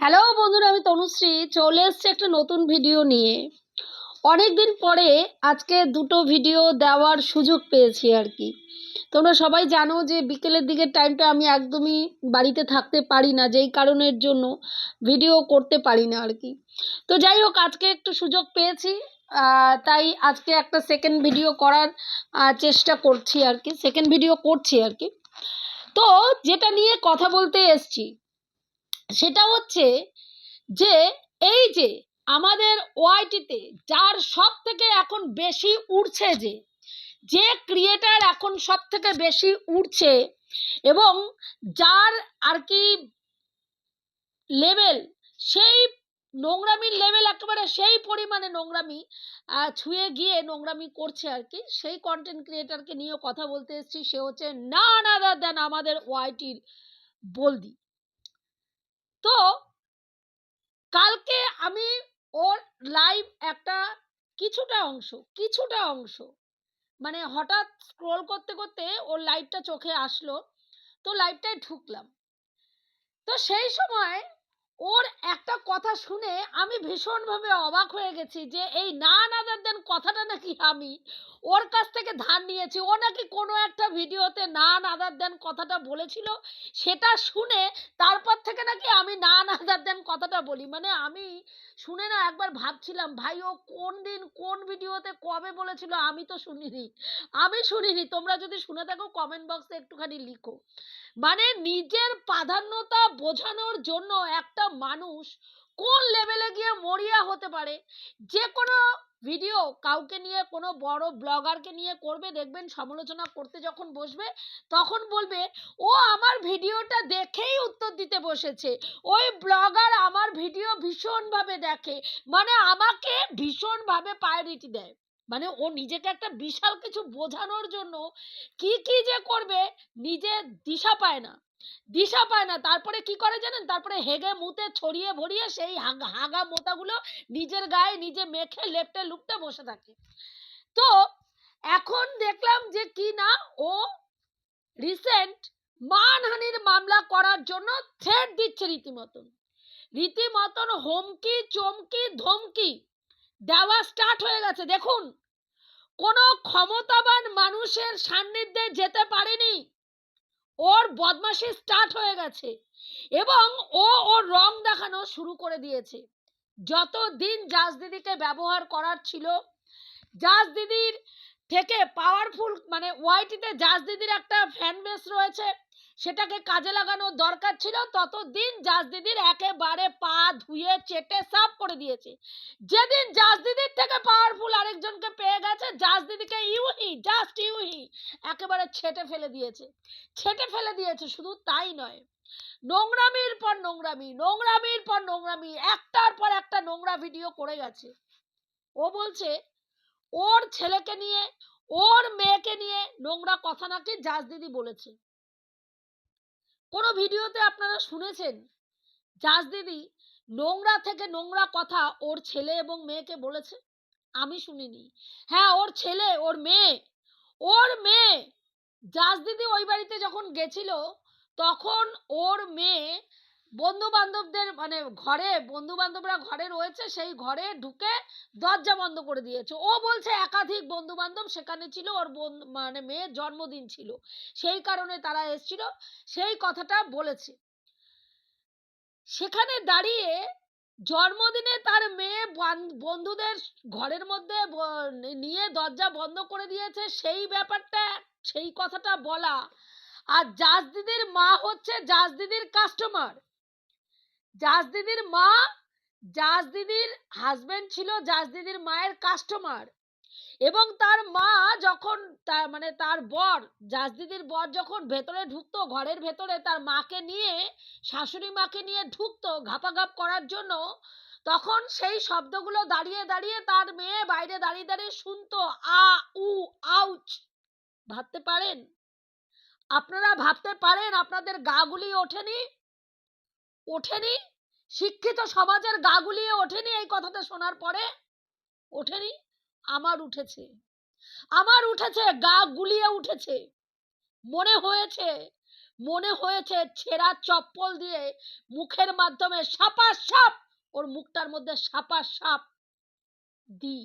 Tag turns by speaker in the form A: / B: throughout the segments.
A: Hello বন্ধুরা, আমি তনুশ্রী। চলে এসছি একটা নতুন ভিডিও নিয়ে। অনেক দিন পরে আজকে দুটো ভিডিও দেওয়ার সুযোগ পেয়েছি আর কি। তোমরা সবাই জানো যে বিকেলের দিকের টাইমটা আমি একদমই বাড়িতে থাকতে পারি না, যেই কারণের জন্য ভিডিও করতে পারি না আর কি। তো যাই হোক, আজকে একটু সুযোগ পেয়েছি। তাই আজকে একটা সেকেন্ড ভিডিও করার চেষ্টা করছি আর কি। সেকেন্ড ভিডিও করছি আর কি। তো যেটা নিয়ে কথা বলতে এসছি সেটা হচ্ছে যে, এই যে আমাদের ওয়াইটিতে যার সব থেকে এখন বেশি উঠছে যে যে ক্রিয়েটার এখন সব থেকে বেশি উঠছে এবং যার আর কি লেভেল সেই নোংরামির লেভেল একেবারে সেই পরিমাণে নোংরামি ছুঁয়ে গিয়ে নোংরামি করছে আর কি, সেই কন্টেন্ট ক্রিয়েটারকে নিয়েও কথা বলতে এসেছি। সে হচ্ছে না আদার দেন আমাদের ওআইটির বলদি। তো কালকে আমি ওর লাইভ একটা কিছুটা অংশ কিছুটা অংশ মানে হঠাৎ স্ক্রোল করতে করতে ওর লাইভটা চোখে আসলো, তো লাইভটায় ঢুকলাম। তো সেই সময় ওর একটা কথা শুনে আমি ভীষণভাবে অবাক হয়ে গেছি যে এই না নাদার দেন কথাটা নাকি আমি? ওর কাছ থেকে ধার নিয়েছি। ও নাকি কোনো একটা ভিডিওতে না নাদার দেন কথাটা বলেছিল, সেটা শুনে তারপর থেকে নাকি আমি না নাদার দেন কথাটা বলি। মানে আমি শুনে না একবার ভাবছিলাম, ভাই, ও কোন দিন কোন ভিডিওতে কবে বলেছিল? আমি তো শুনিনি। আমি শুনিনি। তোমরা যদি শুনে থাকো কমেন্ট বক্সে একটুখানি লিখো। মানে নিজের প্রাধান্যতা বোঝানোর জন্য একটা মানুষ কোন লেভেলে গিয়ে মরিয়া হতে পারে? যে কোনো ভিডিও কাউকে নিয়ে, কোনো বড় ব্লগারকে নিয়ে করবে, দেখবেন সমালোচনা করতে যখন বসবে, তখন বলবে, ও আমার ভিডিওটা দেখেই উত্তর দিতে বসেছে। ওই ব্লগার আমার ভিডিও ভীষণভাবে দেখে মানে আমাকে ভীষণভাবে প্রায়োরিটি দেয়। মানে ও নিজেকে একটা বিশাল কিছু বোঝানোর জন্য কি কি যে করবে নিজে দিশা পায় না। দিশা পায় না। তারপরে কি করে জানেন? তারপরে হেগে মুতে ছড়িয়ে ভরিয়ে সেই হাগা মোতাগুলো নিজের গায়ে নিজে মেখে, লেপটে, লুপটে বসে থাকে। তো এখন দেখলাম যে কি না ও রিসেন্ট মানহানির মামলা করার জন্য থ্রেট দিচ্ছে রীতিমতন। রীতিমতন হুমকি, চমকি, ধমকি। দেওয়া স্টার্ট হয়ে গেছে, দেখুন। কোনো ক্ষমতাবান মানুষের সান্নিধ্যে যেতে পারেনি। ওর বদমাশি স্টার্ট হয়ে গেছে এবং ও ওর রং দেখানো শুরু করে দিয়েছে। যত দিন জাজ দিদিকে ব্যবহার করার ছিল, জাজ দিদির থেকে পাওয়ারফুল মানে ওয়াইটিতে জাজ দিদির একটা ফ্যান বেস রয়েছে। সেটাকে কাজে লাগানোর দরকার ছিল। ততদিন জাজ দিদির একেবারে পা ধুয়ে চেটে সাফ করে দিয়েছে। যেদিন জাজ দিদির থেকে পাওয়ারফুল আরেকজনকে পেয়ে গেছে, জাজ দিদিকে ইউহি জাস্ট ইউহি, একেবারে ছেটে ফেলে দিয়েছে। ছেটে ফেলে দিয়েছে, শুধু তাই নয়। নোংরামির পর নোংরামি, নোংরামির পর নোংরামি, একটার পর একটা নোংরা ভিডিও করে গেছে। ও বলছে, ওর ছেলেকে নিয়ে, ওর মেয়েকে নিয়ে নোংরা কথা নাকি জাজ দিদি বলেছে। কোনো ভিডিওতে আপনারা শুনেছেন? জাজ দিদি, নোংরা থেকে নোংরা কথা ওর ছেলে এবং মেয়েকে বলেছে? আমি শুনিনি। হ্যাঁ ওর ছেলে, ওর মেয়ে ওর মেয়ে। জাজ দিদি ওই বাড়িতে যখন গেছিল, তখন ওর মেয়ে বন্ধু বান্ধবদের মানে ঘরে বন্ধু বান্ধবরা ঘরে রয়েছে, সেই ঘরে ঢুকে দরজা বন্ধ করে দিয়েছে। ও বলছে একাধিক বন্ধু বান্ধব সেখানে ছিল, ওর বন্ধু মানে মেয়ের জন্মদিন ছিল। সেই কারণে তারা এসেছিল, সেই কথাটা বলেছে। সেখানে দাঁড়িয়ে জন্মদিনে তার মেয়ে বান- বন্ধুদের ঘরের মধ্যে নিয়ে দরজা বন্ধ করে দিয়েছে। সেই ব্যাপারটা, সেই কথাটা বলা। আর জাজ দিদির মা হচ্ছে জাজ দিদির কাস্টমার জাজ দিদির মা জাজ দিদির হাজবেন্ড ছিল জাজ দিদির মায়ের কাস্টমার এবং তার মা যখন তার মানে তার বর জাজ দিদির বর যখন ভেতরে ঢুকতো, ঘরের ভেতরে তার মাকে নিয়ে, শাশুড়ি মাকে নিয়ে ঢুকতো ঘাপাঘাপ করার জন্য, তখন সেই শব্দগুলো দাঁড়িয়ে দাঁড়িয়ে তার মেয়ে বাইরে দাঁড়িয়ে দাঁড়িয়ে শুনতো, আ, উ, আউচ। ভাবতে পারেন? আপনারা ভাবতে পারেন আপনাদের গাগুলি ওঠেনি? ওঠেনি? শিক্ষিত সমাজের গা গুলিয়ে ওঠেনি এই কথাটা শোনার পরে? ওঠেনি? আমার উঠেছে। আমার উঠেছে, গা গুলিয়ে উঠেছে। মনে হয়েছে মনে হয়েছে ছেঁড়া চপ্পল দিয়ে মুখের মাধ্যমে সাপা সাপ ওর মুখটার মধ্যে সাপা সাপ দি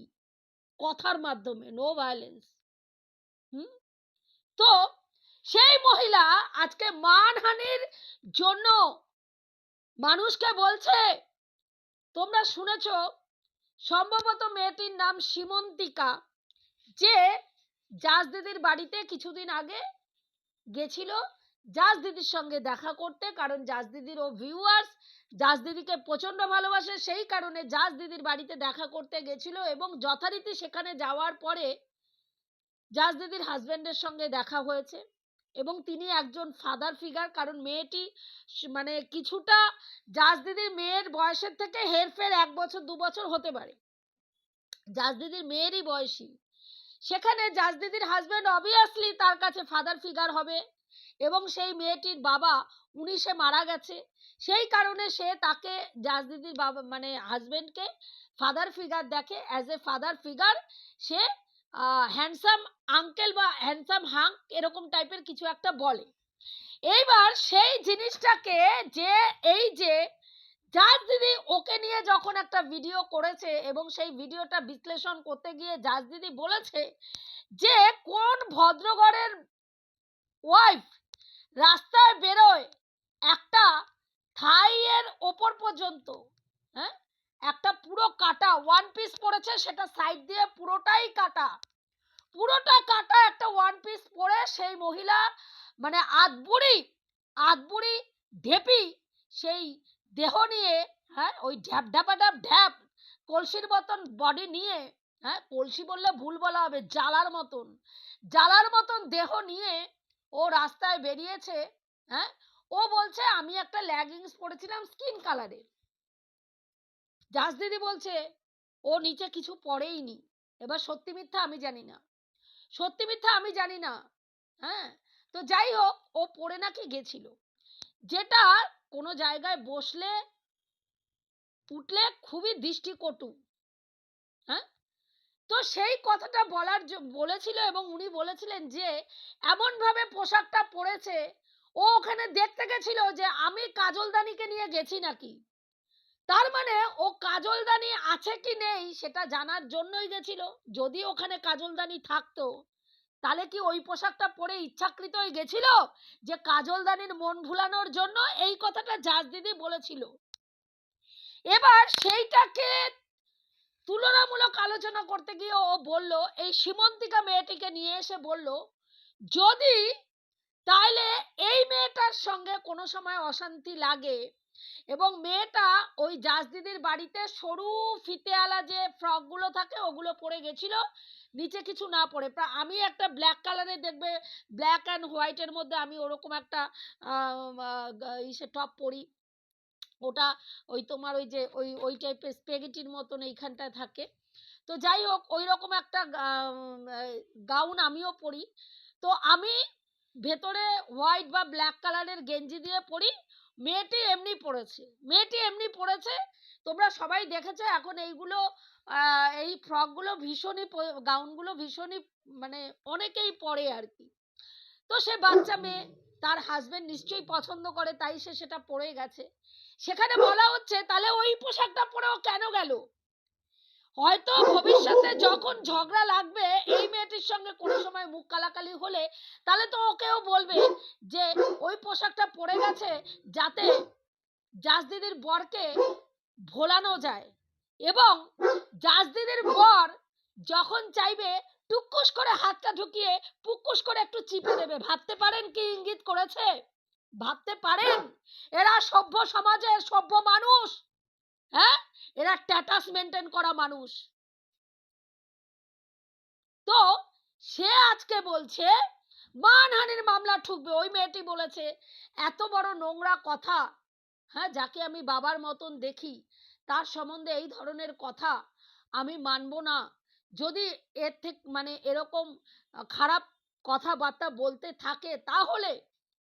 A: কথার মাধ্যমে নো ভায়োলেন্স হুম? তো সেই মহিলা আজকে মানহানির জন্য মানুষকে বলছে। তোমরা শুনেছ? সম্ভবত মেয়েটির নাম সীমন্তিকা, যে জাজ দিদির বাড়িতে কিছুদিন আগে গেছিল। জাজ দিদির সঙ্গে দেখা করতে, কারণ জাজ দিদির ও ভিউয়ার্স জাজ দিদিকে প্রচণ্ড ভালোবাসে, সেই কারণে জাজ দিদির বাড়িতে দেখা করতে গেছিল এবং যথারীতি সেখানে যাওয়ার পরে জাজ দিদির হাজবেন্ডের সঙ্গে দেখা হয়েছে। এবং তিনি একজন ফাদার ফিগার কারণ মেয়েটি মানে কিছুটা জাজ দিদির মেয়ের বয়সের থেকে হেরফের এক বছর, দু বছর হতে পারে। জাজ দিদির মেয়েরই বয়সী। সেখানে জাজ দিদির হাজবেন্ড অবভিয়াসলি তার কাছে ফাদার ফিগার হবে এবং সেই মেয়েটির বাবা উনিশে মারা গেছে। সেই কারণে সে তাকে জাজ দিদির বাবা মানে হাজবেন্ডকে ফাদার ফিগার দেখে অ্যাজ এ ফাদার ফিগার সে হ্যান্ডসাম আঙ্কেল বা হ্যান্ডসাম হাঙ্ক এরকম টাইপের কিছু একটা বলে। এইবার সেই জিনিসটাকে যে, এই যে জাজ দিদি ওকে নিয়ে যখন একটা ভিডিও করেছে এবং সেই ভিডিওটা বিশ্লেষণ করতে গিয়ে জাজ দিদি বলেছে যে, কোন ভদ্রঘরের ওয়াইফ রাস্তায় বেরোয় একটা থাইয়ের ওপর পর্যন্ত হ্যাঁ? একটা পুরো কাটা ওয়ান পিস পরেছে সেটা সাইড দিয়ে পুরোটাই কাটা। পুরোটা কাটা, একটা ওয়ান পিস পরে সেই মহিলা মানে আধবুড়ি আধবুড়ি ঢেপি, সেই দেহ নিয়ে হ্যাঁ ওই ঢ্যাপ ঢ্যাপাঢ্যাপ ঢ্যাপ কলসির মতন বডি নিয়ে হ্যাঁ কলসি বললে ভুল বলা হবে, জ্বালার মতন জ্বালার মতন দেহ নিয়ে ও রাস্তায় বেরিয়েছে হ্যাঁ ও বলছে, আমি একটা ল্যাগিংস পরেছিলাম স্কিন কালারের জাস দিদি বলছে, ও নিচে কিছু পরেইনি এবার সত্যি মিথ্যা আমি জানি না। সত্যি মিথ্যা আমি জানি না। হ্যাঁ? তো যাই হোক, ও পড়ে নাকি গেছিল। যেটা কোনো জায়গায় বসলে উঠলে খুবই দৃষ্টিকটু। হ্যাঁ? তো সেই কথাটা বলার বলেছিল এবং উনি বলেছিলেন যে এমন ভাবে পোশাকটা পরেছে, ও ওখানে দেখতে গেছিল যে, আমি কাজলদানিকে নিয়ে গেছি নাকি? তার মানে ও কাজলদানি আছে কি নেই সেটা জানার জন্যই গেছিল। যদি ওখানে কাজলদানি থাকতো, তাহলে কি ওই পোশাকটা পরে ইচ্ছাকৃতই গেছিল যে কাজলদানির মন ভুলানোর জন্য এই কথাটা জাজ দিদি বলেছিল? এবার সেইটাকে তুলনামূলক আলোচনা করতে গিয়ে ও বলল, এই সীমন্তিকা মেয়েটিকে নিয়ে এসে বলল, যদি তাহলে এই মেয়েটার সঙ্গে কোনো সময় অশান্তি লাগে এবং মেয়েটা ওই জাজ দিদির বাড়িতে সরু ফিতেওয়ালা যে ফ্রকগুলো থাকে, ওগুলো পরে গেছিল। নিচে কিছু না পরে। আমি একটা ব্ল্যাক কালারের দেখবে ব্ল্যাক অ্যান্ড হোয়াইটের মধ্যে আমি ওরকম একটা ইসে টপ পরি। ওটা ওই তোমার ওই যে, ওই ওই টাইপের স্পেগেটির মতন এইখানটায় থাকে। তো যাই হোক ওই রকম একটা গাউন আমিও পরি। তো আমি ভেতরে হোয়াইট বা ব্ল্যাক কালারের গেঞ্জি দিয়ে পরি। মেয়েটি এমনি পড়েছে, মেয়েটি এমনি পড়েছে, তোমরা সবাই দেখেছ এখন এইগুলো এই ফ্রকগুলো ভীষণই গাউনগুলো ভীষণই মানে অনেকেই পরে আর কি। তো সে বাচ্চা মেয়ে, তার হাজবেন্ড নিশ্চয়ই পছন্দ করে, তাই সে সেটা পরে গেছে। সেখানে বলা হচ্ছে, তাহলে ওই পোশাকটা পরেও কেন গেল? হয়তো ভবিষ্যতে যখন ঝগড়া লাগবে, এই মেয়েটির সঙ্গে কোনো সময় মুখ কালাকালি হলে তাহলে তো ওকেও বলবে যে, ওই পোশাকটা পরে গেছে যাতে জাজ দিদির বরকে ভোলানো যায়। এবং জাজ দিদির বর যখন চাইবে টুকুস করে হাতটা ঢুকিয়ে পুকুস করে একটু চিপে দেবে। ভাবতে পারেন কি ইঙ্গিত করেছে? ভাবতে পারেন? এরা সভ্য সমাজের সভ্য মানুষ। হ্যাঁ? এরা স্ট্যাটাস মেনটেন করা মানুষ। তো সে আজকে বলছে, মানহানির মামলা ঠুকবে, ওই মেয়েটি বলেছে, এত বড় নোংরা কথা হ্যাঁ যাকে আমি বাবার মতন দেখি, তার সম্বন্ধে এই ধরনের কথা আমি মানবো না। যদি এর থেকে মানে এরকম খারাপ কথাবার্তা বলতে থাকে, তাহলে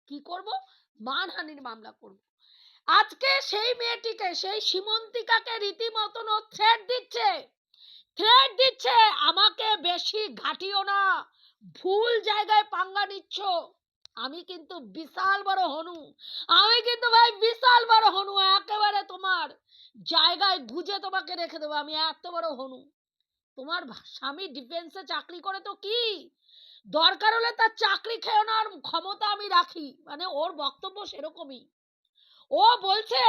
A: কি করব? মানহানির মামলা করব। আজকে সেই মেয়েটিকে, সেই সীমন্তিকাকে রীতিমতন থ্রেট দিচ্ছে। থ্রেট দিচ্ছে, আমাকে বেশি ঘাটিও না, ভুল জায়গায় পাঙ্গা নিচ্ছ। আমি কিন্তু বিশাল বড় হনু। আমি কিন্তু ভাই বিশাল বড় হনু, একেবারে তোমার জায়গায় গুজে তোমাকে রেখে দেবো। আমি এত বড় হনু। তোমার স্বামী ডিফেন্সে চাকরি করে তো কি? দরকার হলে তার চাকরি খেয়ে নেওয়ার ক্ষমতা আমি রাখি। মানে ওর বক্তব্য সেরকমই। ও বলছে,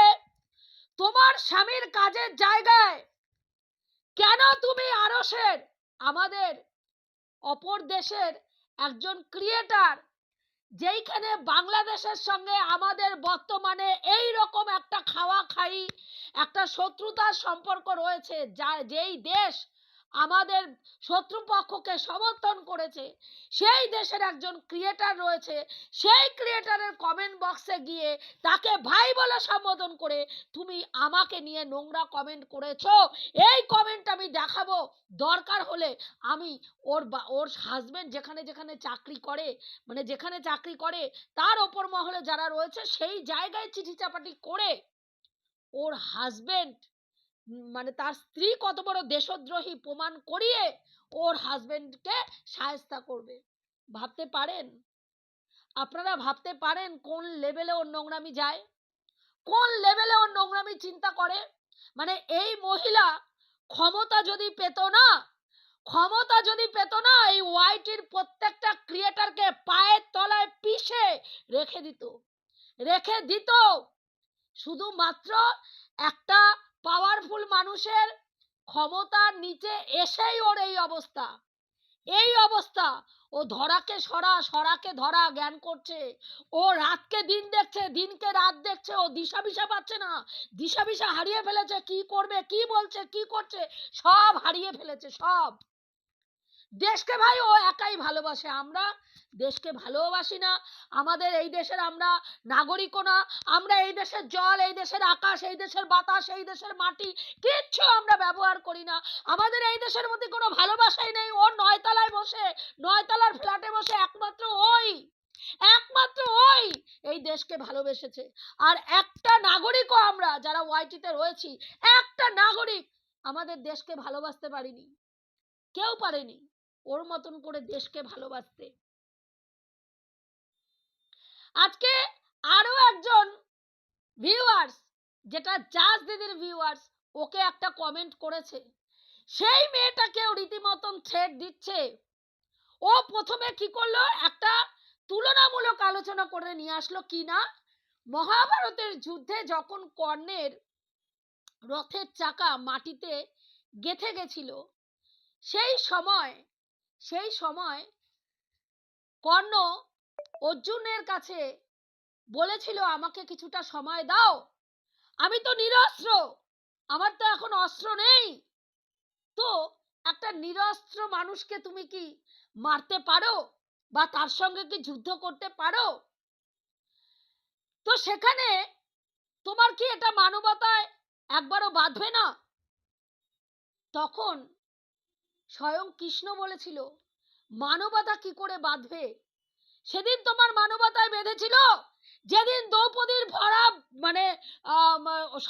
A: তোমার স্বামীর কাজের জায়গায় কেন তুমি আরসের? আমাদের অপর দেশের একজন ক্রিয়েটার, যেইখানে বাংলাদেশের সঙ্গে আমাদের বর্তমানে এই রকম একটা খাওয়া খাই, একটা শত্রুতার সম্পর্ক রয়েছে, যা, যেই দেশ আমাদের শত্রুপক্ষকে সমর্থন করেছে। সেই দেশের একজন ক্রিয়েটার রয়েছে। সেই ক্রিয়েটারের কমেন্ট বক্সে গিয়ে তাকে ভাই বলে সম্বোধন করে, তুমি আমাকে নিয়ে নোংরা কমেন্ট করেছ? এই কমেন্ট আমি দেখাবো। দরকার হলে আমি ওর বা- ওর হাজবেন্ড যেখানে যেখানে চাকরি করে মানে যেখানে চাকরি করে, তার ওপর মহলে যারা রয়েছে, সেই জায়গায় চিঠি চাপাটি করে ওর হাজবেন্ড মানে তার স্ত্রী কত বড় দেশদ্রোহী প্রমাণ করিয়ে ওর হাজবেন্ডকে সায়স্তা করবে। ভাবতে পারেন? আপনারা ভাবতে পারেন কোন লেভেলে ওর নোংরামি যায়? কোন লেভেলে ওর নোংরামি চিন্তা করে? মানে এই মহিলা ক্ষমতা যদি পেত না, ক্ষমতা যদি পেত না, এই ওয়াইটির প্রত্যেকটা ক্রিয়েটারকে পায়ের তলায় পিষে রেখে দিত। রেখে দিত। শুধুমাত্র একটা পাওয়ারফুল মানুষের ক্ষমতার নিচে এসেই ওর এই অবস্থা। এই অবস্থা, ও ধরাকে সরা, সরাকে ধরা জ্ঞান করছে। ও রাতকে দিন দেখছে, দিনকে রাত দেখছে, ও দিশা বিশা পাচ্ছে না। দিশা বিশা হারিয়ে ফেলেছে, কি করবে, কি বলছে, কি করছে, সব হারিয়ে ফেলেছে, সব। দেশকে ভাই ও একাই ভালোবাসে। আমরা দেশকে ভালোবাসি না। আমাদের এই দেশের আমরা নাগরিকও না। আমরা এই দেশের জল, এই দেশের আকাশ, এই দেশের বাতাস, এই দেশের মাটি কিচ্ছু আমরা ব্যবহার করি না। আমাদের এই দেশের মধ্যে কোনো ভালোবাসাই নেই। ও নয়তলায় বসে, নয়তলার ফ্ল্যাটে বসে একমাত্র ওই একমাত্র ওই এই দেশকে ভালোবেসেছে। আর একটা নাগরিকও আমরা যারা ওয়াইটিতে রয়েছি, একটা নাগরিক আমাদের দেশকে ভালোবাসতে পারিনি। কেউ পারেনি। ওর মতন করে দেশকে ভালোবাসতে। আজকে আরও একজন ভিউয়ার্স যেটা জাজ দিদির ভিউয়ার্স ওকে একটা কমেন্ট করেছে। সেই মেয়েটাকেও রীতিমতন থ্রেড দিচ্ছে। ও প্রথমে কি করল? একটা তুলনামূলক আলোচনা করে নিয়ে আসলো কি না? মহাভারতের যুদ্ধে যখন কর্ণের রথের চাকা মাটিতে গেথে গেছিল, সেই সময় সেই সময় কর্ণ অর্জুনের কাছে বলেছিল, আমাকে কিছুটা সময় দাও। আমি তো নিরস্ত্র, আমার তো এখন অস্ত্র নেই। তো একটা নিরস্ত্র মানুষকে তুমি কি মারতে পারো বা তার সঙ্গে কি যুদ্ধ করতে পারো? তো সেখানে তোমার কি এটা মানবতায় একবারও বাঁধবে না? তখন স্বয়ং কৃষ্ণ বলেছিল, মানবতা কি করে বাঁধবে? সেদিন তোমার মানবতায় বেঁধেছিল? যেদিন দ্রৌপদীর ভরা মানে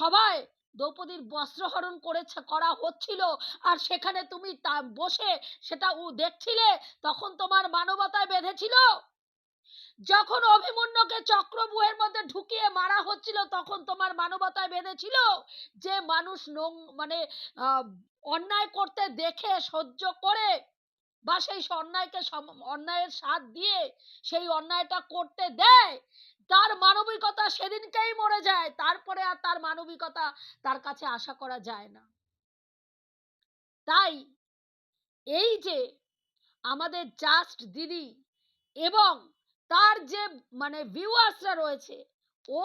A: সবাই দ্রৌপদীর বস্ত্রহরণ করেছে, করা হচ্ছিল, আর সেখানে তুমি তা বসে সেটা উ দেখছিলে, তখন তোমার মানবতায় বেঁধেছিল? যখন অভিমন্যুকে চক্রবুহের মধ্যে ঢুকিয়ে মারা হচ্ছিল, তখন তোমার মানবতায় বেঁধেছিল? যে মানুষ নোং মানে অন্যায় করতে দেখে, সহ্য করে বা সেই অন্যায়কে অন্যায়ের সাথ দিয়ে সেই অন্যায়টা করতে দেয়, তার মানবিকতা সেদিনকেই মরে যায়। তারপরে আর তার মানবিকতা তার কাছে আশা করা যায় না। তাই এই যে আমাদের জাস্ট দিদি এবং তার যে মানে ভিউয়ার্সরা রয়েছে, ও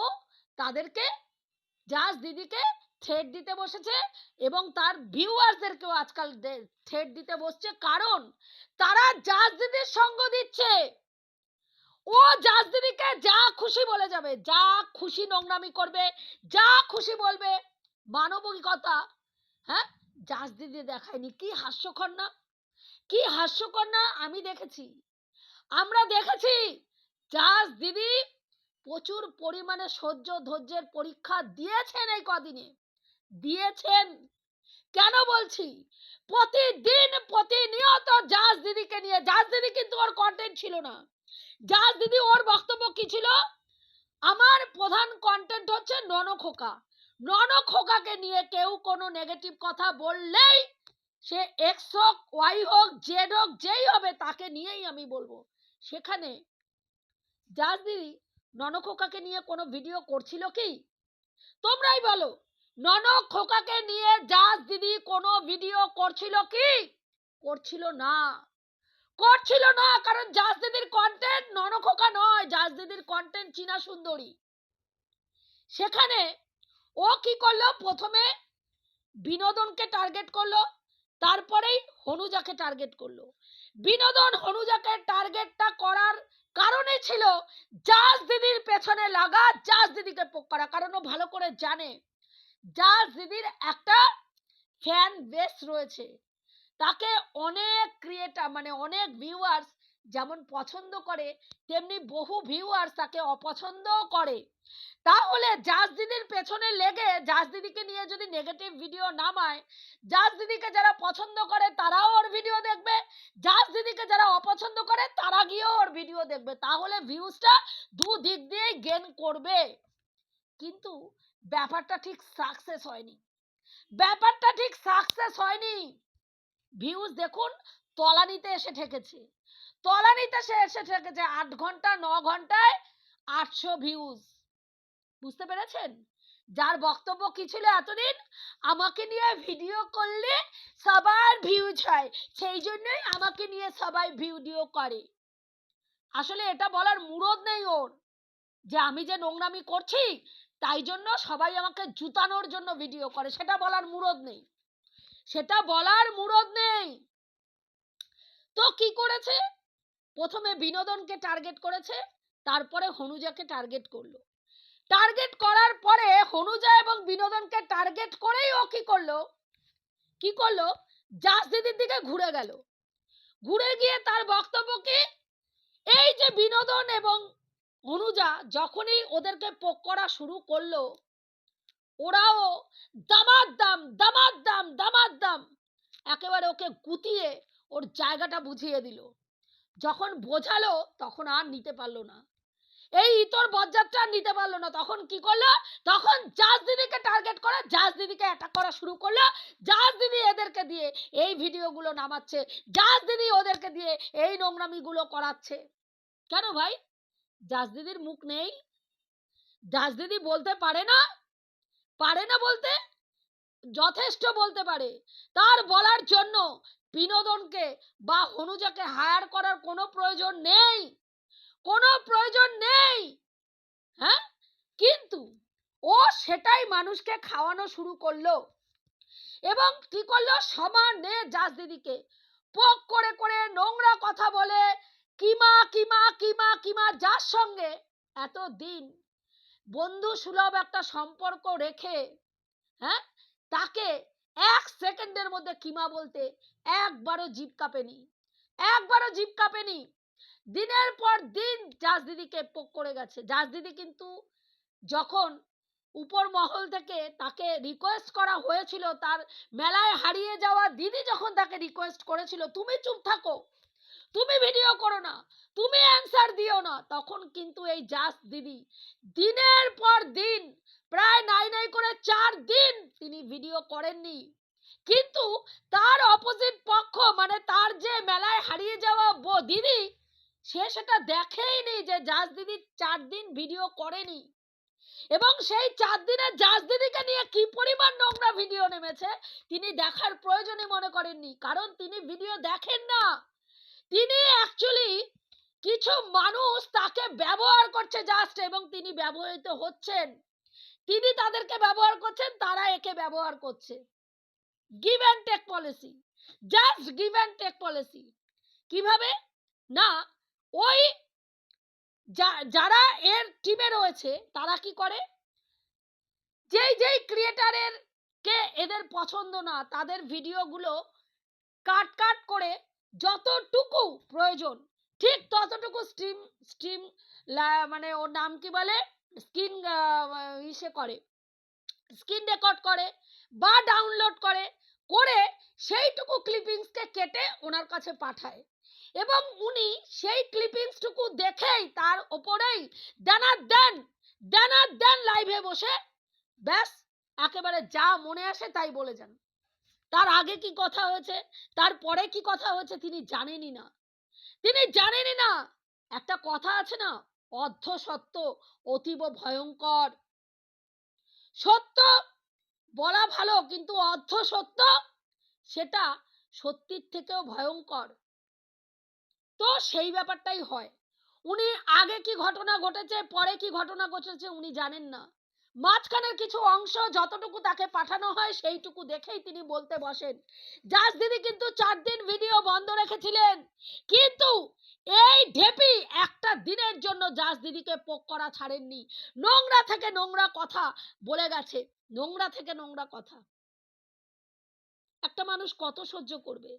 A: তাদেরকে, জাস্ট দিদিকে থ্রেড দিতে বসেছে এবং তার ভিউয়ার্সদেরকেও আজকাল থ্রেড দিতে বসছে। কারণ তারা জাজ দিদির সঙ্গ দিচ্ছে। ও জাজ দিদিকে যা খুশি বলে যাবে, যা খুশি নোংরামি করবে, যা খুশি বলবে, মানবিকতা হ্যাঁ? জাজ দিদি দেখায়নি, কি হাস্যকর না? কি হাস্যকর না? আমি দেখেছি। আমরা দেখেছি জাজ দিদি প্রচুর পরিমাণে সহ্য ধৈর্যের পরীক্ষা দিয়েছেন এই কদিনে। দিয়েছেন? কেন বলছি? প্রতিদিন প্রতিনিয়ত জাজ দিদিকে নিয়ে, জাজ দিদি কিন্তু ওর কন্টেন্ট ছিল না। জাজ দিদি ওর বক্তব্য কি ছিল? আমার প্রধান কন্টেন্ট হচ্ছে ননখোকা। ননখোকাকে নিয়ে কেউ কোনো নেগেটিভ কথা বললেই সে এক্স হোক ওয়াই হোক জেড হোক, যেই হবে তাকে নিয়েই আমি বলব। সেখানে জাজ দিদি নন ননখোকাকে নিয়ে কোনো ভিডিও করছিল কি? তোমরাই বলো। ননখোকাকে নিয়ে জাজ দিদি, কোনো ভিডিও করছিল কি? করছিল না। করছিল না, কারণ জাজ দিদির কন্টেন্ট ননখোকা নয় জাজ দিদির কন্টেন্ট চীনা সুন্দরী। সেখানে ও কি করল? প্রথমে বিনোদনকে টার্গেট করল, তারপরেই হনুজাকে টার্গেট করল। বিনোদন হনুজাকে টার্গেটটা করার কারণে ছিল জাজ দিদির পেছনে লাগা জাজ দিদিকে পোক করা, কারণ ও ভালো করে জানে। জাজ দিদির একটা ফ্যান বেস রয়েছে। তাকে অনেক ক্রিয়েটার মানে অনেক ভিউয়ার্স যেমন পছন্দ করে, তেমনি বহু ভিউয়ার্স তাকে অপছন্দও করে। তাহলে জাজ দিদির পেছনে লেগে জাজ দিদিকে নিয়ে যদি নেগেটিভ ভিডিও নামায় জাজ দিদিকে যারা পছন্দ করে তারাও ওর ভিডিও দেখবে জাজ দিদিকে যারা অপছন্দ করে তারা গিয়েও ওর ভিডিও দেখবে। তাহলে ভিউজটা দু দিক দিয়েই গেন করবে। কিন্তু ব্যাপারটা ঠিক সাকসেস হয়নি। ব্যাপারটা ঠিক সাকসেস হয়নি। ভিউজ দেখুন, তলানিতে এসে ঠেকেছে। তলানিতে সে এসে ঠেকেছে আট ঘণ্টা, ন ঘন্টায় আটশো ভিউজ বুঝতে পেরেছেন? যার বক্তব্য কি ছিল এতদিন? আমাকে নিয়ে ভিডিও করলে সবার ভিউজ হয়। সেই জন্যই আমাকে নিয়ে সবাই ভিডিও করে। আসলে এটা বলার মুরদ নেই ওর। যে আমি যে নোংরামি করছি তাই জন্য সবাই আমাকে জুতানোর জন্য ভিডিও করে। সেটা বলার মুরদ নেই। সেটা বলার মুরদ নেই। তো কি করেছে? প্রথমে বিনোদনকে টার্গেট করেছে, তারপরে হনুজাকে টার্গেট করল। টার্গেট করার পরে হনুজা এবং বিনোদনকে টার্গেট করেই ও কি করল? কি করল? জাস দিদির দিকে ঘুরে গেল। ঘুরে গিয়ে তার বক্তব্য কি? এই যে বিনোদন এবং অনুজা যখনই ওদেরকে পোক করা শুরু করল, ওরাও দামার দাম দামার দাম দামার দাম একেবারে ওকে গুতিয়ে ওর জায়গাটা বুঝিয়ে দিল। যখন বোঝালো তখন আর নিতে পারল না। এই ইতর বজ্জাতটা নিতে পারল না। তখন কি করল? তখন জাজ দিদিকে টার্গেট করে, জাজ দিদিকে অ্যাটাক করা শুরু করল। জাজ দিদি এদেরকে দিয়ে এই ভিডিওগুলো নামাচ্ছে। জাজ দিদি ওদেরকে দিয়ে এই নোংরামিগুলো করাচ্ছে। কেন ভাই? জাজ দিদির মুখ নেই। জাজ দিদি বলতে পারে না পারে না বলতে, যথেষ্ট বলতে পারে। তার বলার জন্য বিনোদনকে বা হনুজাকে হায়ার করার কোনো প্রয়োজন নেই। কোনো প্রয়োজন নেই। হ্যাঁ? কিন্তু ও সেটাই মানুষকে খাওয়ানো শুরু করল এবং কি করল? সমানে জাজ দিদিকে পোক করে করে নোংরা কথা বলে কিমা কিমা কিমা কিমা, যার সঙ্গে এতদিন বন্ধু সুলভ একটা সম্পর্ক রেখে হ্যাঁ? তাকে এক সেকেন্ডের মধ্যে কিমা বলতে একবারও জিপ কাঁপেনি। একবারও জিপ কাঁপেনি। দিনের পর দিন জাজ দিদিকে পোক করে গেছে। জাজ দিদি কিন্তু যখন উপর মহল থেকে তাকে রিকোয়েস্ট করা হয়েছিল, তার মেলায় হারিয়ে যাওয়া দিদি যখন তাকে রিকোয়েস্ট করেছিল, তুমি চুপ থাকো তুমি ভিডিও করো না, তুমি অ্যান্সার দিও না। তখন কিন্তু এই জাস দিদি, দিনের পর দিন, প্রায় নাই নাই করে চার দিন তিনি ভিডিও করেননি। কিন্তু তার অপোজিট পক্ষ মানে তার যে মেলায় হারিয়ে যাওয়া বো- দিদি, সে সেটা দেখেইনি যে জাজ দিদি চার দিন ভিডিও করেনি। এবং সেই চার দিনে জাজ দিদিকে নিয়ে কি পরিমাণ নোংরা ভিডিও নেমেছে, তিনি দেখার প্রয়োজনই মনে করেননি। কারণ তিনি ভিডিও দেখেন না। তিনি অ্যাকচুয়ালি কিছু মানুষ তাকে ব্যবহার করছে জাস্ট এবং তিনি ব্যবহৃত হচ্ছেন। তিনি তাদেরকে ব্যবহার করছেন, তারা একে ব্যবহার করছে। Give and take policy just give and take policy কীভাবে? না, ওই যারা এর টিমে রয়েছে, তারা কি করে? যেই যেই ক্রিয়েটারের কে এদের পছন্দ না, তাদের ভিডিওগুলো কাট কাট করে যতটুকু প্রয়োজন, ঠিক ততটুকু স্ট্রিম স্ট্রিম মানে ওর নাম কি বলে? স্ক্রিন ইসে করে স্ক্রিন রেকর্ড করে বা ডাউনলোড করে করে সেইটুকু ক্লিপিংসকে কেটে ওনার কাছে পাঠায়। এবং উনি সেই ক্লিপিংসটুকু দেখেই তার ওপরেই ডানা দেন ডানা দেন লাইভে বসে ব্যাস, একেবারে যা মনে আসে তাই বলে যান। তার আগে কি কথা হয়েছে? তারপরে কি কথা হয়েছে তিনি জানেনই না। তিনি জানেনই না! একটা কথা আছে না, অর্ধ সত্য, অতীব ভয়ঙ্কর। সত্য বলা ভালো, কিন্তু অর্ধ সত্য সেটা সত্যির থেকেও ভয়ঙ্কর। তো সেই ব্যাপারটাই হয়। উনি আগে কি ঘটনা ঘটেছে, পরে কি ঘটনা ঘটেছে উনি জানেন না। মাঝখানের কিছু অংশ যতটুকু তাকে পাঠানো হয় সেইটুকু দেখেই তিনি বলতে বসেন। জাজ দিদি কিন্তু চার দিন ভিডিও বন্ধ রেখেছিলেন। কিন্তু এই ঢেপি একটা দিনের জন্য জাজ দিদিকে পোক করা ছাড়েননি। নোংরা থেকে নোংরা কথা বলে গেছে। নোংরা থেকে নোংরা কথা। একটা মানুষ কত সহ্য করবে?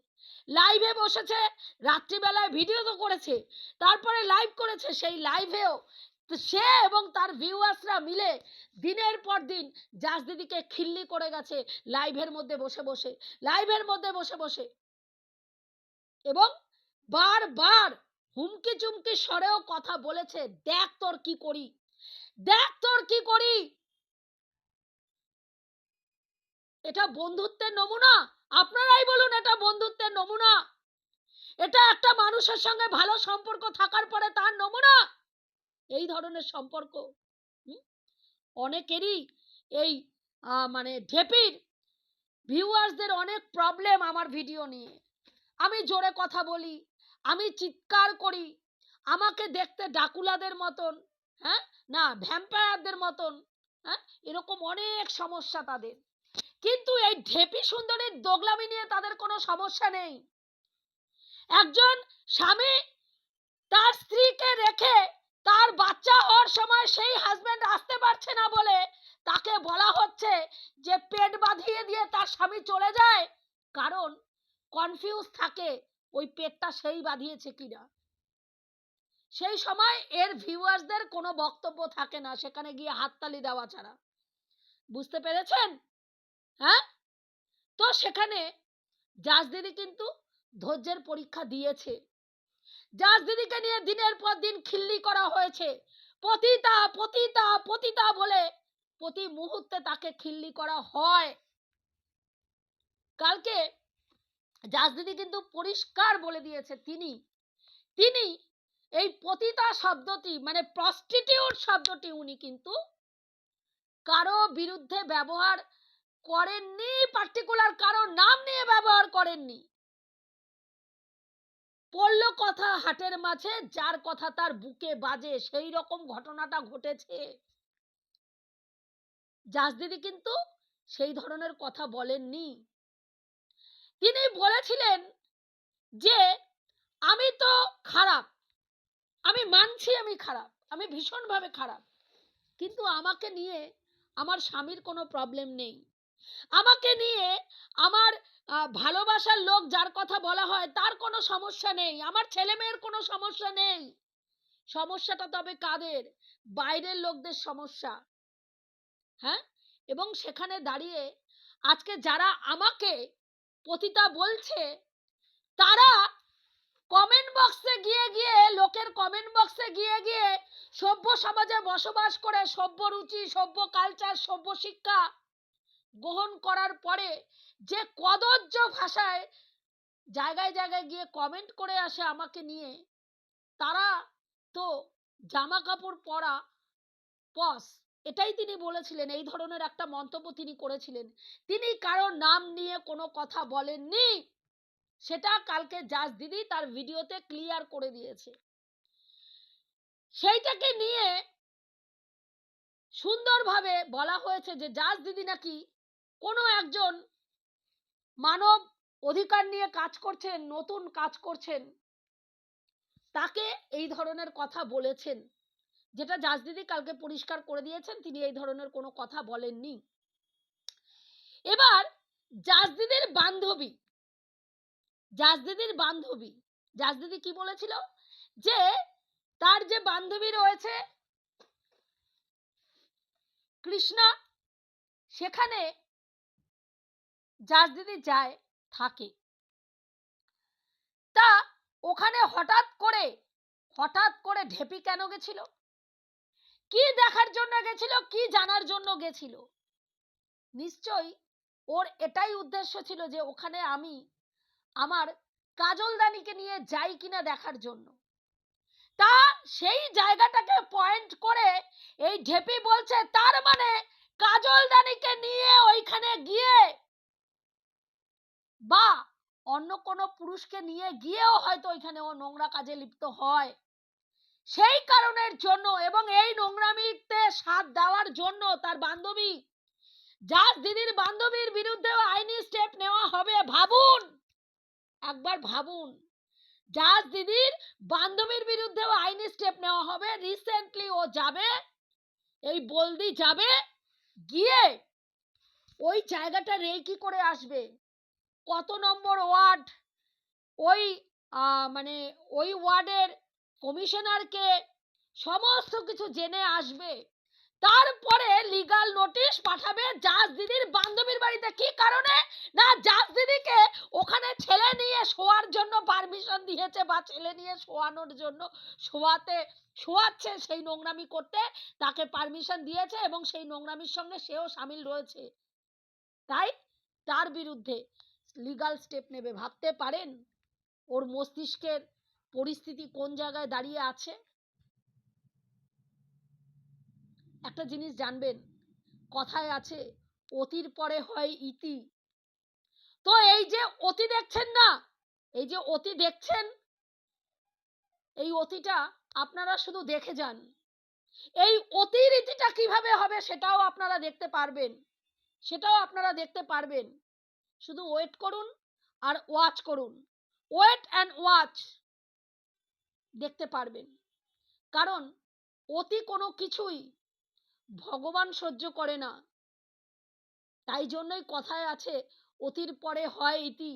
A: লাইভে বসেছে, রাত্রিবেলায় ভিডিও তো করেছে, তারপরে লাইভ করেছে, সেই লাইভেও সে এবং তার ভিউয়ার্সরা মিলে দিনের পর দিন জাজ দিদিকে খিল্লি করে গেছে লাইভের মধ্যে বসে বসে লাইভের মধ্যে বসে বসে। এবং বারবার হুমকি চুমকি স্বরেও কথা বলেছে, দেখ তোর কি করি, দেখ তোর কি করি। এটা বন্ধুত্বের নমুনা, আপনারাই বলুন এটা বন্ধুত্বের নমুনা। এটা একটা মানুষের সঙ্গে ভালো সম্পর্ক থাকার পরে তার নমুনা। এই ধরনের সম্পর্ক অনেকেরই এই মানে ঢেপির ভিউয়ার্সদের অনেক প্রবলেম আমার ভিডিও নিয়ে। আমি জোরে কথা বলি, আমি চিৎকার করি, আমাকে দেখতে ডাকুলাদের মতন হ্যাঁ? না ভ্যাম্পায়ারদের মতন হ্যাঁ? এরকম অনেক সমস্যা তাদের। কিন্তু এই ঢেপি সুন্দরীর দোগলামি নিয়ে তাদের কোনো সমস্যা নেই। একজন স্বামী তার স্ত্রীকে রেখে তার বাচ্চা হওয়ার সময় সেই হাজবেন্ড আসতে পারছে না বলে তাকে বলা হচ্ছে যে পেট বাঁধিয়ে দিয়ে তার স্বামী চলে যায়। কারণ কনফিউজ থাকে ওই পেটটা সেই বাঁধিয়েছে কিনা। সেই সময় এর ভিউয়ার্সদের কোনো বক্তব্য থাকে না, সেখানে গিয়ে হাততালি দেওয়া ছাড়া। বুঝতে পেরেছেন? হ্যাঁ? তো সেখানে জাজ দিদি কিন্তু ধৈর্যের পরীক্ষা দিয়েছে। জাজ দিদিকে নিয়ে দিনের পর দিন খিল্লি করা হয়েছে। পতিতা পতিতা পতিতা বলে প্রতি মুহূর্তে তাকে খিল্লি করা হয়। কালকে জাজ দিদি কিন্তু পরিষ্কার বলে দিয়েছে তিনি। তিনি এই পতিতা শব্দটি মানে প্রস্টিটিউট শব্দটি উনি কিন্তু কারও বিরুদ্ধে ব্যবহার করেননি পার্টিকুলার কারও নাম নিয়ে ব্যবহার করেননি। পড়ল কথা হাটের মাঝে, যার কথা তার বুকে বাজে, সেই রকম ঘটনাটা ঘটেছে। জাজ দিদি কিন্তু সেই ধরনের কথা বলেননি। তিনি বলেছিলেন যে, আমি তো খারাপ, আমি মানছি আমি খারাপ, আমি ভীষণভাবে খারাপ, কিন্তু আমাকে নিয়ে আমার স্বামীর কোনো প্রবলেম নেই। আমাকে নিয়ে আমার ভালোবাসার লোক যার কথা বলা হয় তার কোনো সমস্যা নেই। আমার ছেলে মেয়ের কোনো সমস্যা নেই। সমস্যাটা তবে কাদের? বাইরের লোকদের সমস্যা। হ্যাঁ? এবং সেখানে দাঁড়িয়ে আজকে যারা আমাকে পতিতা বলছে, তারা কমেন্ট বক্সে গিয়ে গিয়ে, লোকের কমেন্ট বক্সে গিয়ে গিয়ে সভ্য সমাজে বসবাস করে সভ্য রুচি, সভ্য কালচার সভ্য শিক্ষা গ্রহণ করার পরে যে কদর্য ভাষায় জায়গায় জায়গায় গিয়ে কমেন্ট করে আসে আমাকে নিয়ে, তারা তো জামা কাপড় পরা পস এটাই তিনি বলেছিলেন, এই ধরনের একটা মন্তব্য তিনি করেছিলেন। তিনি কারোর নাম নিয়ে কোনো কথা বলেননি। সেটা কালকে জাজ দিদি তার ভিডিওতে ক্লিয়ার করে দিয়েছে। সেইটাকে নিয়ে সুন্দরভাবে বলা হয়েছে যে জাজ দিদি নাকি কোনো একজন মানব অধিকার নিয়ে কাজ করছেন, নতুন কাজ করছেন, তাকে এই ধরনের কথা বলেছেন, যেটা জাজ দিদি কালকে পরিষ্কার করে দিয়েছেন, তিনি এই ধরনের কোনো কথা বলেননি। এবার জাজ দিদির বান্ধবী, জাজদিদির বান্ধবী জাজ দিদি কি বলেছিল? যে তার যে বান্ধবী রয়েছে, কৃষ্ণা, সেখানে জাজ দিদি যায়, থাকে। তা ওখানে হঠাৎ করে হঠাৎ করে ঢেপি কেন গেছিল? কি দেখার জন্য গেছিল, কি জানার জন্য গেছিল? নিশ্চয়ই ওর এটাই উদ্দেশ্য ছিল যে ওখানে আমি আমার কাজলদানিকে নিয়ে যাই কিনা দেখার জন্য। তা সেই জায়গাটাকে পয়েন্ট করে এই ঢেপি বলছে, তার মানে কাজলদানিকে নিয়ে ওইখানে গিয়ে বা অন্য কোনো পুরুষকে নিয়ে গিয়েও হয়তো ওইখানে ও নোংরা কাজে লিপ্ত হয়। সেই কারণের জন্য এবং এই নোংরামিতে সাথ দেওয়ার জন্য তার বান্ধবী, যার দিদির বান্ধবীর বিরুদ্ধেও আইনি স্টেপ নেওয়া হবে ভাবুন। একবার ভাবুন জাজ দিদির বান্ধবীর বিরুদ্ধেও আইনি স্টেপ নেওয়া হবে, রিসেন্টলি ও যাবে, এই বলদি যাবে, গিয়ে ওই জায়গাটা রেকি করে আসবে। কত নম্বর ওয়ার্ড? ওই মানে ওই ওয়ার্ডের কমিশনারকে সমস্ত কিছু জেনে আসবে। তারপরে লিগাল নোটিশ পাঠাবে জাজ দিদির বান্ধবীর বাড়িতে। কি কারণে? না, জাজ দিদিকে ওখানে ছেলে নিয়ে শোয়ার জন্য পারমিশন দিয়েছে বা ছেলে নিয়ে শোয়ানোর জন্য শোয়াতে, শোয়াচ্ছে সেই নোংরামি করতে। তাকে পারমিশন দিয়েছে এবং সেই নোংরামির সঙ্গে সেও সামিল রয়েছে। তাই? তার বিরুদ্ধে। লিগাল স্টেপ নেবে, ভাবতে পারেন ওর মস্তিষ্কের পরিস্থিতি কোন জায়গায় দাঁড়িয়ে আছে? একটা জিনিস জানবেন, কথায় আছে, অতির পরে হয় ইতি। তো এই যে অতি দেখছেন না, এই যে অতি দেখছেন, এই অতিটা আপনারা শুধু দেখে যান। এই অতির ইতিটা কীভাবে হবে সেটাও আপনারা দেখতে পারবেন, সেটাও আপনারা দেখতে পারবেন। শুধু ওয়েট করুন আর ওয়াচ করুন। ওয়েট অ্যান্ড ওয়াচ দেখতে পারবেন। কারণ অতি কোনো কিছুই ভগবান সহ্য করে না। তাই জন্যই কথায় আছে, অতির পরে হয় ইতি।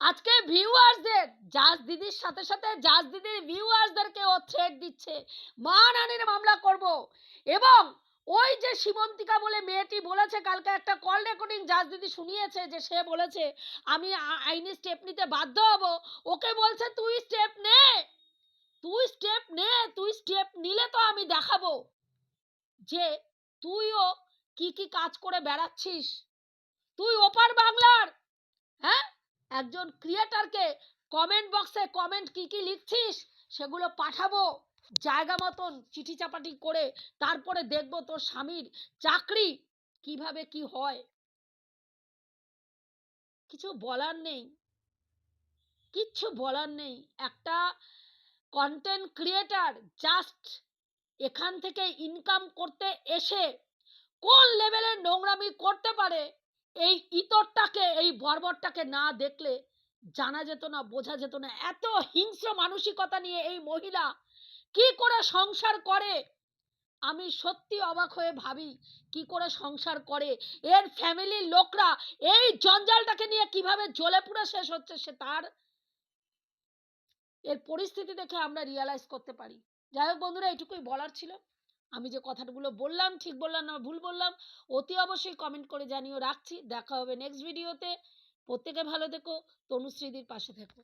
A: আজকে ভিউয়ার্সদের জাজ দিদির সাথে সাথে জাজ দিদির ভিউয়ার্সদেরকে ও থ্রেট দিচ্ছে মানহানির মামলা করব। এবং ওই যে সীমন্তিকা বলে মেয়েটি বলেছে, কালকে একটা কল রেকর্ডিং জাজ দিদি শুনিয়েছে যে সে বলেছে, আমি আইনি স্টেপ নিতে বাধ্য হব। ওকে বলছে, তুই স্টেপ নে, তুই স্টেপ নে, তুই স্টেপ নিলে তো আমি দেখাবো যে তুইও কি কি কাজ করে বেড়াচ্ছিস। তুই ওপার বাংলার হ্যাঁ? একজন ক্রিয়েটারকে কমেন্ট বক্সে কমেন্ট কি কি লিখছিস সেগুলো পাঠাবো। জায়গা মতন চিঠি চাপাটি করে তারপরে দেখব তোর স্বামীর চাকরি কীভাবে কি হয়। কিছু বলার নেই। কিচ্ছু বলার নেই। একটা কন্টেন্ট ক্রিয়েটার জাস্ট এখান থেকে ইনকাম করতে এসে কোন লেভেলের নোংরামি করতে পারে এই ইতরটাকে, এই বর্বরটাকে না দেখলে জানা যেত না, বোঝা যেত না। এত হিংস্র মানসিকতা নিয়ে এই মহিলা কি করে সংসার করে? আমি সত্যি অবাক হয়ে ভাবি, কি করে সংসার করে? এর ফ্যামিলির লোকরা এই জঞ্জালটাকে নিয়ে কীভাবে জ্বলে পুড়ে শেষ হচ্ছে সে তার? এর পরিস্থিতি দেখে আমরা রিয়ালাইজ করতে পারি। যাই হোক বন্ধুরা এটুকুই বলার ছিল। আমি যে কথাগুলো বললাম, ঠিক বললাম না, ভুল বললাম, অতি অবশ্যই কমেন্ট করে জানিও। রাখছি, দেখা হবে নেক্সট ভিডিওতে প্রত্যেকে ভালো থেকো, তনুশ্রীদির পাশে থেকো।